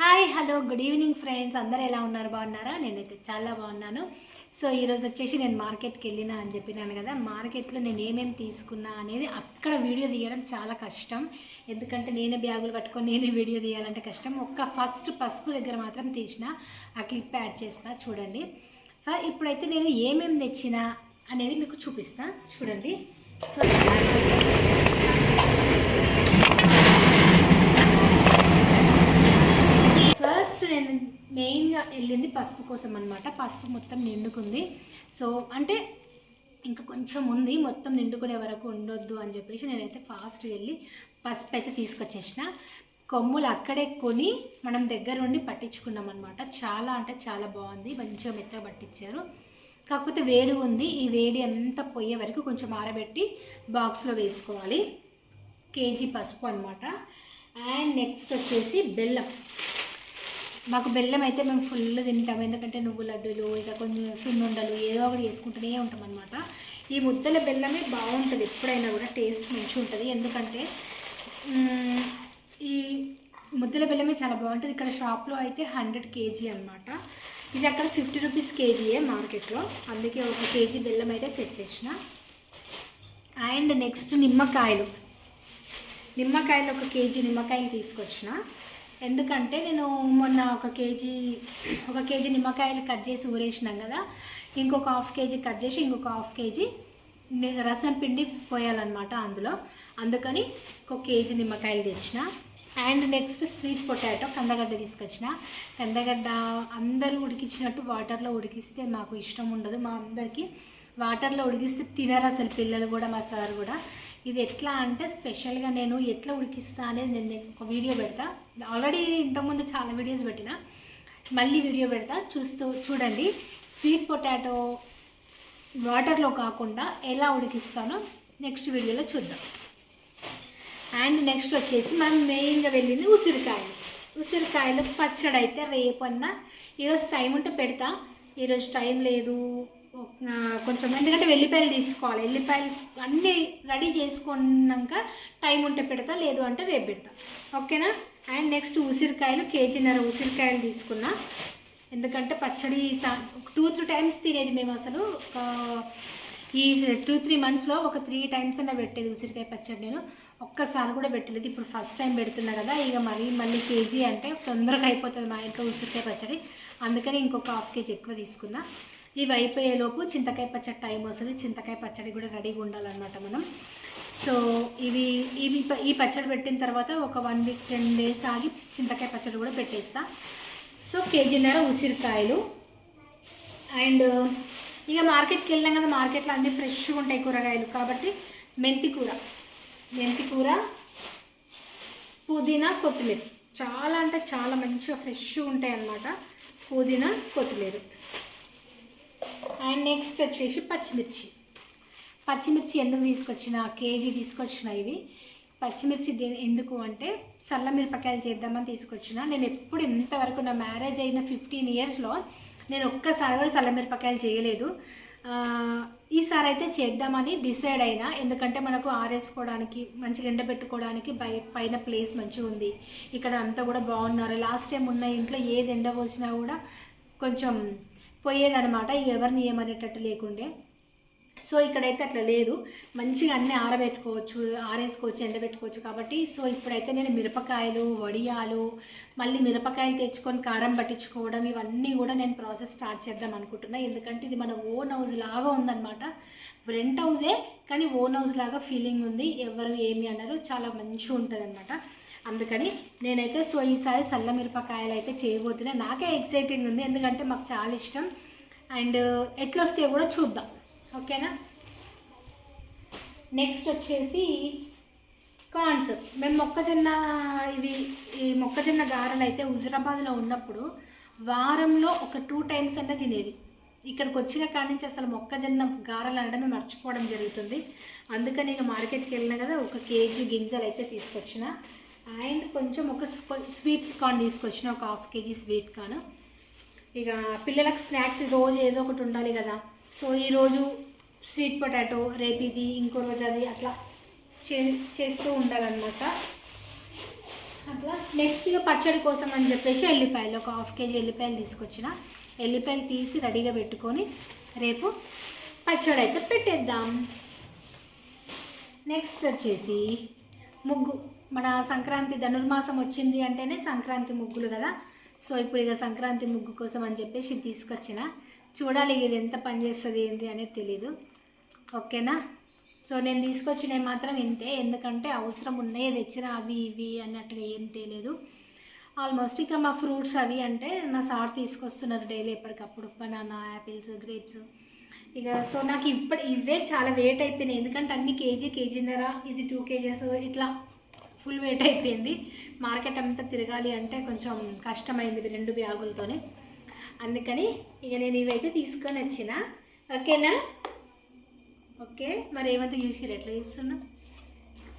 Hi hello good evening friends అందరూ ఎలా ఉన్నారు? బాగున్నారా? నేనైతే చాలా బాగున్నాను. సో ఈరోజు వచ్చేసి నేను మార్కెట్కి వెళ్ళినా అని చెప్పినాను కదా. మార్కెట్లో నేను ఏమేమి తీసుకున్నా అనేది అక్కడ వీడియో తీయడం చాలా కష్టం. ఎందుకంటే నేనే బ్యాగులు పట్టుకొని నేనే వీడియో తీయాలంటే కష్టం. ఒక్క ఫస్ట్ పసుపు దగ్గర మాత్రం తీసిన ఆ క్లిప్ యాడ్ చేస్తా. చూడండి. ఇప్పుడైతే నేను ఏమేమి తెచ్చినా అనేది మీకు చూపిస్తా. చూడండి ఫస్ట్ నేను మెయిన్గా వెళ్ళింది పసుపు కోసం అనమాట పసుపు మొత్తం నిండుకుంది. సో అంటే ఇంకా కొంచెం ఉంది. మొత్తం నిండుకునే వరకు ఉండొద్దు అని చెప్పేసి నేనైతే ఫాస్ట్గా వెళ్ళి పసుపు అయితే తీసుకొచ్చేసిన. కొమ్ములు అక్కడే కొని మనం దగ్గర ఉండి పట్టించుకున్నాం అనమాట చాలా అంటే చాలా బాగుంది. మంచిగా మెత్తగా పట్టించారు. కాకపోతే వేడి ఉంది. ఈ వేడి అంతా పోయే వరకు కొంచెం ఆరబెట్టి బాక్స్లో వేసుకోవాలి. కేజీ పసుపు అనమాట అండ్ నెక్స్ట్ వచ్చేసి బెల్లం. మాకు బెల్లం అయితే మేము ఫుల్ తింటాం. ఎందుకంటే నువ్వు లడ్డూలు ఇక కొంచెం సున్నుండలు ఏదో ఒకటి వేసుకుంటూనే ఉంటాం అనమాట ఈ ముద్దల బెల్లమే బాగుంటుంది. ఎప్పుడైనా కూడా టేస్ట్ మంచిగా ఉంటుంది. ఎందుకంటే ఈ ముద్దల బెల్లమే చాలా బాగుంటుంది. ఇక్కడ షాప్లో అయితే హండ్రెడ్ కేజీ అనమాట ఇది అక్కడ ఫిఫ్టీ రూపీస్ కేజీయే మార్కెట్లో. అందుకే ఒక కేజీ బెల్లం అయితే తెచ్చేసిన. అండ్ నెక్స్ట్ నిమ్మకాయలు. నిమ్మకాయలు ఒక కేజీ నిమ్మకాయలు తీసుకొచ్చిన. ఎందుకంటే నేను మొన్న ఒక కేజీ ఒక కేజీ నిమ్మకాయలు కట్ చేసి ఊరేసినాం కదా. ఇంకొక హాఫ్ కేజీ కట్ చేసి ఇంకొక హాఫ్ కేజీ రసం పిండి పోయాలన్నమాట అందులో. అందుకని ఒక కేజీ నిమ్మకాయలు తెచ్చిన. అండ్ నెక్స్ట్ స్వీట్ పొటాటో కందగడ్డ తీసుకొచ్చిన. కందగడ్డ అందరూ ఉడికించినట్టు వాటర్లో ఉడికిస్తే మాకు ఇష్టం ఉండదు. మా అందరికీ వాటర్లో ఉడికిస్తే తినరు అసలు పిల్లలు కూడా మా సార్ కూడా. ఇది ఎట్లా అంటే స్పెషల్గా నేను ఎట్లా ఉడికిస్తా అనేది నేను ఒక వీడియో పెడతా. ఆల్రెడీ ఇంతకుముందు చాలా వీడియోస్ పెట్టిన. మళ్ళీ వీడియో పెడతా. చూస్తూ చూడండి. స్వీట్ పొటాటో వాటర్లో కాకుండా ఎలా ఉడికిస్తానో నెక్స్ట్ వీడియోలో చూద్దాం. అండ్ నెక్స్ట్ వచ్చేసి మనం మెయిన్గా వెళ్ళింది ఉసిరికాయలు. ఉసిరికాయలు పచ్చడి అయితే రేపన్నా ఈరోజు టైం ఉంటే పెడతా. ఈరోజు టైం లేదు. కొంచెం ఎందుకంటే వెల్లిపాయలు తీసుకోవాలి. వెల్లిపాయలు అన్నీ రెడీ చేసుకున్నాక టైం ఉంటే పెడతా లేదు అంటే రేపు పెడతా. ఓకేనా? అండ్ నెక్స్ట్ ఉసిరికాయలు కేజీన్నర ఉసిరికాయలు తీసుకున్నా. ఎందుకంటే పచ్చడి టూ త్రీ టైమ్స్ తినేది మేము అసలు. ఈ టూ త్రీ మంత్స్లో ఒక త్రీ టైమ్స్ అయినా పెట్టేది ఉసిరికాయ పచ్చడి నేను. ఒక్కసారి కూడా పెట్టలేదు. ఇప్పుడు ఫస్ట్ టైం పెడుతున్నా కదా ఇక మరీ మళ్ళీ కేజీ అంటే తొందరగా అయిపోతుంది మా ఇంట్లో ఉసిరికాయ పచ్చడి. అందుకని ఇంకొక హాఫ్ కేజీ ఎక్కువ తీసుకున్నా. ఇవి అయిపోయేలోపు చింతకాయ పచ్చడి టైం వస్తుంది. చింతకాయ పచ్చడి కూడా రెడీగా ఉండాలన్నమాట మనం. సో ఇవి ఇవి ఈ పచ్చడి పెట్టిన తర్వాత ఒక వన్ వీక్ టెన్ డేస్ ఆగి చింతకాయ పచ్చడి కూడా పెట్టేస్తా. సో కేజీన్నర ఉసిరికాయలు. అండ్ ఇక మార్కెట్కి వెళ్ళాం కదా మార్కెట్లో అన్నీ ఫ్రెష్గా ఉంటాయి కూరగాయలు. కాబట్టి మెంతి కూర. మెంతి కూర పుదీనా కొత్తిమీర. చాలా అంటే చాలా మంచిగా ఫ్రెష్గా ఉంటాయి అన్నమాట పుదీనా కొత్తిమీర. అండ్ నెక్స్ట్ వచ్చేసి పచ్చిమిర్చి. పచ్చిమిర్చి ఎందుకు తీసుకొచ్చిన? కేజీ తీసుకొచ్చిన ఇవి. పచ్చిమిర్చి ఎందుకు అంటే సల్ల మిరపకాయలు చేద్దామని తీసుకొచ్చిన. నేను ఎప్పుడు ఇంతవరకు నా మ్యారేజ్ అయిన ఫిఫ్టీన్ ఇయర్స్లో నేను ఒక్కసారి కూడా సల్ల మిరపకాయలు చేయలేదు. ఈసారి అయితే చేద్దామని డిసైడ్ అయినా. ఎందుకంటే మనకు ఆరేసుకోవడానికి మంచిగా ఎండబెట్టుకోవడానికి బై పైన ప్లేస్ మంచిగా ఉంది. ఇక్కడ అంతా కూడా బాగున్నారు. లాస్ట్ టైం ఉన్న ఇంట్లో ఏది ఎండ పోసినా కూడా కొంచెం పోయేదనమాట ఎవరిని ఏమనేటట్టు లేకుండే. సో ఇక్కడైతే అట్లా లేదు. మంచిగా అన్నీ ఆరబెట్టుకోవచ్చు ఆరేసుకోవచ్చు ఎండబెట్టుకోవచ్చు కాబట్టి. సో ఇప్పుడైతే నేను మిరపకాయలు వడియాలు మళ్ళీ మిరపకాయలు తెచ్చుకొని కారం పట్టించుకోవడం ఇవన్నీ కూడా నేను ప్రాసెస్ స్టార్ట్ చేద్దాం అనుకుంటున్నా. ఎందుకంటే ఇది మన ఓన్ హౌస్ లాగా ఉందన్నమాట. రెంట్ హౌసే కానీ ఓన్ హౌస్ లాగా ఫీలింగ్ ఉంది. ఎవరు ఏమి అన్నారు చాలా మంచిగా ఉంటుంది అందుకని నేనైతే సో ఈసారి చల్ల మిరపకాయలు అయితే చేయబోతున్నా. నాకే ఎక్సైటింగ్ ఉంది ఎందుకంటే మాకు చాలా ఇష్టం. అండ్ ఎట్లొస్తే కూడా చూద్దాం. ఓకేనా? నెక్స్ట్ వచ్చేసి కార్న్స్. మేము మొక్కజొన్న ఇవి ఈ మొక్కజొన్న గారెలు అయితే హుజురాబాద్లో ఉన్నప్పుడు వారంలో ఒక టూ టైమ్స్ అంటే తినేది. ఇక్కడికి వచ్చిన కాడి నుంచి అసలు మొక్కజొన్న గారెలు అనడమే మర్చిపోవడం జరుగుతుంది. అందుకని ఇక మార్కెట్కి వెళ్ళినా కదా ఒక కేజీ గింజలు అయితే తీసుకొచ్చిన. అండ్ కొంచెం ఒక స్వీట్ కార్న్ తీసుకొచ్చిన ఒక హాఫ్ కేజీ స్వీట్ కార్న్. ఇక పిల్లలకు స్నాక్స్ రోజు ఏదో ఒకటి ఉండాలి కదా. సో ఈరోజు స్వీట్ పొటాటో రేపు ఇది ఇంకో రోజు అది అట్లా చే చేస్తూ ఉండాలన్నమాట. అట్లా నెక్స్ట్ ఇక పచ్చడి కోసం అని చెప్పేసి ఎల్లిపాయలు ఒక హాఫ్ కేజీ ఎల్లిపాయలు తీసుకొచ్చిన. ఎల్లిపాయలు తీసి రెడీగా పెట్టుకొని రేపు పచ్చడి అయితే పెట్టేద్దాం. నెక్స్ట్ వచ్చేసి ముగ్గు. మన సంక్రాంతి ధనుర్మాసం వచ్చింది అంటేనే సంక్రాంతి ముగ్గులు కదా. సో ఇప్పుడు ఇక సంక్రాంతి ముగ్గు కోసం అని చెప్పేసి ఇది తీసుకొచ్చిన. చూడాలి ఇది ఎంత పనిచేస్తుంది ఏంటి అనేది తెలీదు. ఓకేనా? సో నేను తీసుకొచ్చినవి మాత్రం ఇంతే. ఎందుకంటే అవసరం ఉన్నాయి తెచ్చిన అవి ఇవి అన్నట్టుగా ఏం తెలియదు ఆల్మోస్ట్ ఇక మా ఫ్రూట్స్ అవి అంటే మా సార్ తీసుకొస్తున్నారు డైలీ ఎప్పటికప్పుడు. Banana apples grapes. ఇక సో నాకు ఇప్పుడు ఇవే చాలా వెయిట్ అయిపోయినాయి. ఎందుకంటే అన్ని కేజీ కేజీన్నర. ఇది టూ కేజెస్. ఇట్లా ఫుల్ వెయిట్ అయిపోయింది. మార్కెట్ అంతా తిరగాలి అంటే కొంచెం కష్టమైంది రెండు బ్యాగులతోనే. అందుకని ఇక నేను ఇవైతే తీసుకొని వచ్చిన. ఓకేనా? ఓకే మరి ఏమైతే చూసిరు ఎట్లా చూస్తున్నా?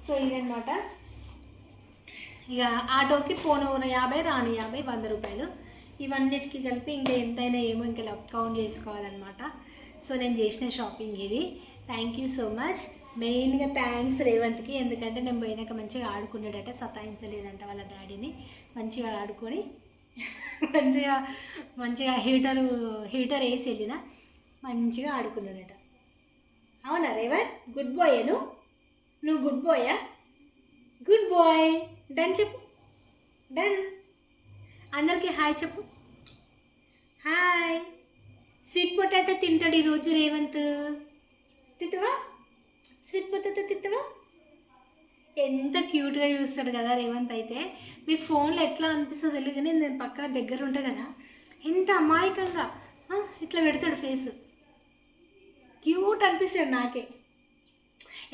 సో ఇదనమాట ఇక ఆటోకి పోను యాభై రాను యాభై వంద రూపాయలు. ఇవన్నిటికి కలిపి ఇంకా ఎంతైనా ఏమో ఇంకా కౌంట్ చేసుకోవాలన్నమాట. సో నేను చేసిన షాపింగ్ ఇది. థ్యాంక్ యూ సో మచ్ మెయిన్గా థ్యాంక్స్ రేవంత్కి. ఎందుకంటే నేను పోయినాక మంచిగా ఆడుకున్నాడట సతాయించలేదంట వాళ్ళ డాడీని. మంచిగా ఆడుకొని మంచిగా మంచిగా హీటరు హీటర్ వేసి వెళ్ళిన మంచిగా ఆడుకున్నాడట. అవునా రేవంత్? గుడ్ బాయ్ నువ్వు? నువ్వు గుడ్ బాయా గుడ్ బాయ్. డన్ చెప్పు. డన్. అందరికీ హాయ్ చెప్పు. హాయ్. స్వీట్ పొటాటో తింటాడు ఈరోజు రేవంత్. తిత్తువా స్వీట్ తిత్తవా? ఎంత క్యూట్గా చూస్తాడు కదా రేవంత్ అయితే. మీకు ఫోన్లో ఎట్లా అనిపిస్తుందో తెలియదు కానీ నేను పక్కన దగ్గర ఉంటా కదా. ఎంత అమాయకంగా. ఇట్లా పెడతాడు ఫేస్. క్యూట్ అనిపిస్తాడు నాకే.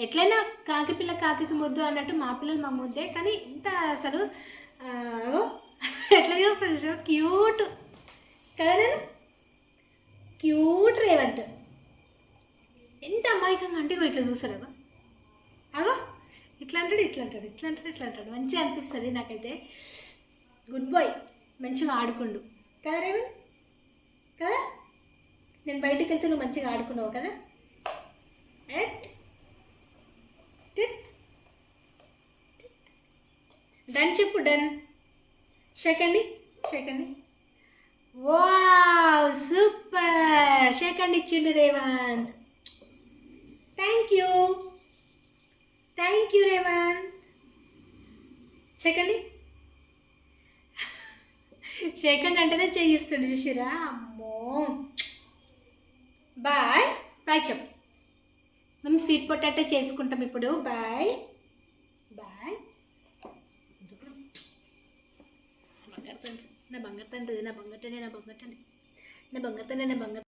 ఎట్లయినా కాకి పిల్ల కాకి ముద్దు అన్నట్టు మా పిల్లలు మా ముద్దే కానీ ఇంత అసలు ఎట్లా చూస్తాడు క్యూట్. కదా నేను? క్యూట్ రేవంత్. ఎంత అమాయకంగా అంటే ఇట్లా చూస్తాడు అగో అగో ఇట్లా అంటాడు ఇట్లా అంటాడు ఇట్లా అంటాడు ఇట్లా అంటాడు. మంచిగా అనిపిస్తుంది నాకైతే. గుడ్ బాయ్ మంచిగా ఆడుకుండు. కదా రేవన్ కదా? నేను బయటికి వెళ్తే నువ్వు మంచిగా ఆడుకున్నావు కదా? ఎట్ డన్ చెప్పు done shake hand shake hand. Wow super shake hand ఇచ్చిండు Revanth thank you thank you Revanth చెకండి చెకండి అంటేనే చేయిస్తుంది చూసిరా? అమ్మో. బాయ్ బాయ్ చెప్పు. మేము స్వీట్ పొటాటో చేసుకుంటాం ఇప్పుడు. బాయ్ బాయ్ బంగారు తండ్రి నా బంగారు తండ్రి నా బంగారు తండ్రి నా బంగారు తండ్రి నా బంగారు తండ్రి నా బంగారు